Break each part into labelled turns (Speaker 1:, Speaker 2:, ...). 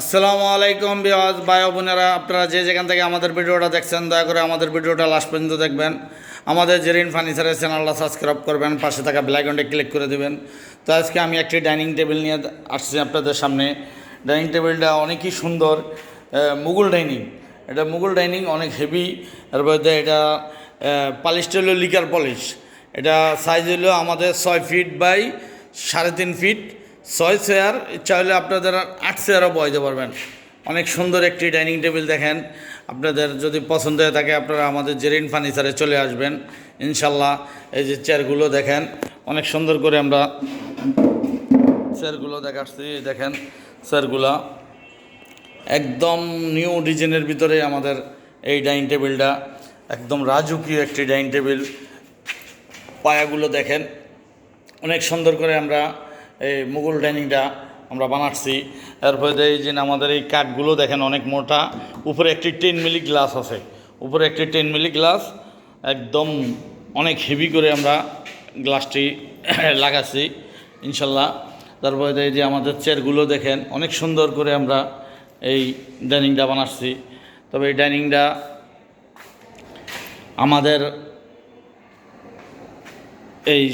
Speaker 1: আসসালামু আলাইকুম বিয়াজ ভাই বোনেরা, আপনারা যে যেখান থেকে আমাদের ভিডিওটা দেখছেন, দয়া করে আমাদের ভিডিওটা লাস্ট পর্যন্ত দেখবেন। আমাদের জেরিন ফার্নিচারের চ্যানেলটা সাবস্ক্রাইব করবেন, পাশে থাকা ব্ল্যাকনটে ক্লিক করে দেবেন। তো আজকে আমি একটি ডাইনিং টেবিল নিয়ে আসছি আপনাদের সামনে। ডাইনিং টেবিলটা অনেকই সুন্দর মুঘল ডাইনিং এটা মুঘল ডাইনিং অনেক হেভি মধ্যে এটা পালিশটা হলো লিকার পলিশ এটা সাইজ হলো আমাদের ছয় ফিট বাই সাড়ে তিন ফিট ছয় চেয়ার, চাইলে আপনাদের আট চেয়ারও বসাতে পারবেন। অনেক সুন্দর একটি ডাইনিং টেবিল দেখেন। আপনাদের যদি পছন্দ হয়ে থাকে, আপনারা আমাদের জেরিন ফার্নিচারে চলে আসবেন। ইনশাল্লাহ এই যে চেয়ারগুলো দেখেন, অনেক সুন্দর করে আমরা চেয়ারগুলো দেখাচ্ছি। দেখেন চেয়ারগুলা একদম নিউ ডিজাইনের ভিতরে আমাদের এই ডাইনিং টেবিলটা, একদম রাজকীয় একটি ডাইনিং টেবিল। পায়াগুলো দেখেন, অনেক সুন্দর করে আমরা এই মুঘল ডাইনিংটা আমরা বানাচ্ছি। এরপরে এই যে আমাদের এই কাঠগুলো দেখেন অনেক মোটা। উপরে একটি টেন মিলি গ্লাস আছে। উপরে একটি টেন মিলি গ্লাস। একদম অনেক হেভি করে আমরা গ্লাসটি লাগাচ্ছি, ইনশাল্লাহ। তারপরে এই যে আমাদের চেয়ারগুলো দেখেন, অনেক সুন্দর করে আমরা এই ডাইনিংটা বানাচ্ছি। তবে এই ডাইনিংটা আমাদের এই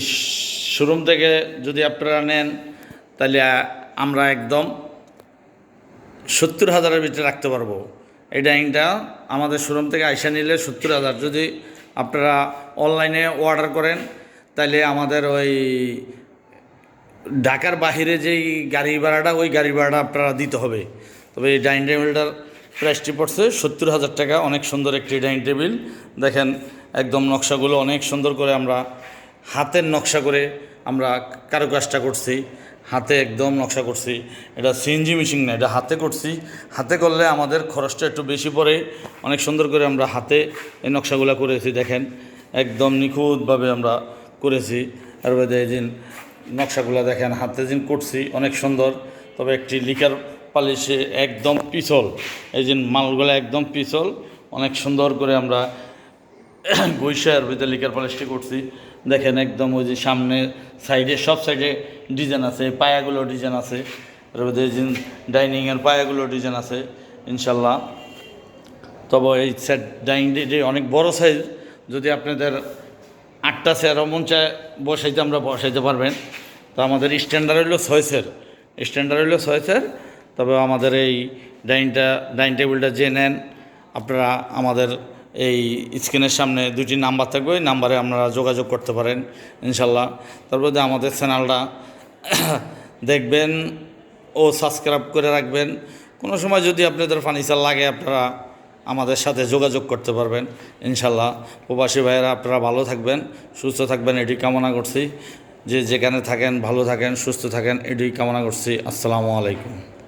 Speaker 1: শোরুম থেকে যদি আপনারা নেন, তাহলে আমরা একদম সত্তর হাজারের ভিতরে রাখতে পারব। এই ডাইনিংটা আমাদের শোরুম থেকে আইসা নিলে সত্তর হাজার। যদি আপনারা অনলাইনে অর্ডার করেন, তাহলে আমাদের ওই ঢাকার বাহিরে যেই গাড়ি ভাড়াটা, ওই গাড়ি ভাড়াটা আপনারা দিতে হবে। তবে এই ডাইনিং টেবিলটার প্রাইসটি পড়ছে সত্তর হাজার টাকা। অনেক সুন্দর একটি ডাইনিং টেবিল। দেখেন, একদম নকশাগুলো অনেক সুন্দর করে আমরা হাতের নকশা করে আমরা কারুকাজটা করছি, হাতে একদম নকশা করছি। এটা সিএনজি মেশিন না, এটা হাতে করছি। হাতে করলে আমাদের খরচটা একটু বেশি পড়ে। অনেক সুন্দর করে আমরা হাতে এই নকশাগুলো করেছি, দেখেন। একদম নিখুঁতভাবে আমরা করেছি। আর এই যে নকশাগুলো দেখেন, হাতে দিন করছি, অনেক সুন্দর। তবে একটি লিকার পালিশে একদম পিছল, এই যে মালগুলো একদম পিছল, অনেক সুন্দর করে আমরা বৈশার ভিতরে লিকার পালিশটি করছি। দেখেন একদম ওই যে সামনে সাইডে, সব সাইডে ডিজাইন আছে, পায়াগুলো ডিজাইন আছে। মধ্যে ডাইনিংয়ের পায়াগুলো ডিজাইন আছে ইনশাল্লাহ তবে এই সেট ডাইনিংটি অনেক বড় সাইজ যদি আপনাদের আটটা চেয়ারও মন চায় বসাইতে আমরা বসাইতে পারবেন। তো আমাদের স্ট্যান্ডার্ড হইল ছয় চেয়ার স্ট্যান্ডার্ড হইল ছয় চেয়ার তবে আমাদের এই ডাইনিংটা, ডাইনিং টেবিলটা যে নেন, আপনারা আমাদের এই স্ক্রিনের সামনে দুটি নাম্বার থাকবে, ওই নাম্বারে আপনারা যোগাযোগ করতে পারেন ইনশাল্লাহ তারপরে আমাদের চ্যানেলটা দেখবেন ও সাবস্ক্রাইব করে রাখবেন। কোনো সময় যদি আপনাদের ফার্নিচার লাগে, আপনারা আমাদের সাথে যোগাযোগ করতে পারবেন ইনশাল্লাহ প্রবাসী ভাইয়েরা, আপনারা ভালো থাকবেন, সুস্থ থাকবেন, এটি কামনা করছি। যে যেখানে থাকেন, ভালো থাকেন, সুস্থ থাকেন এটি কামনা করছি। আসসালামু আলাইকুম।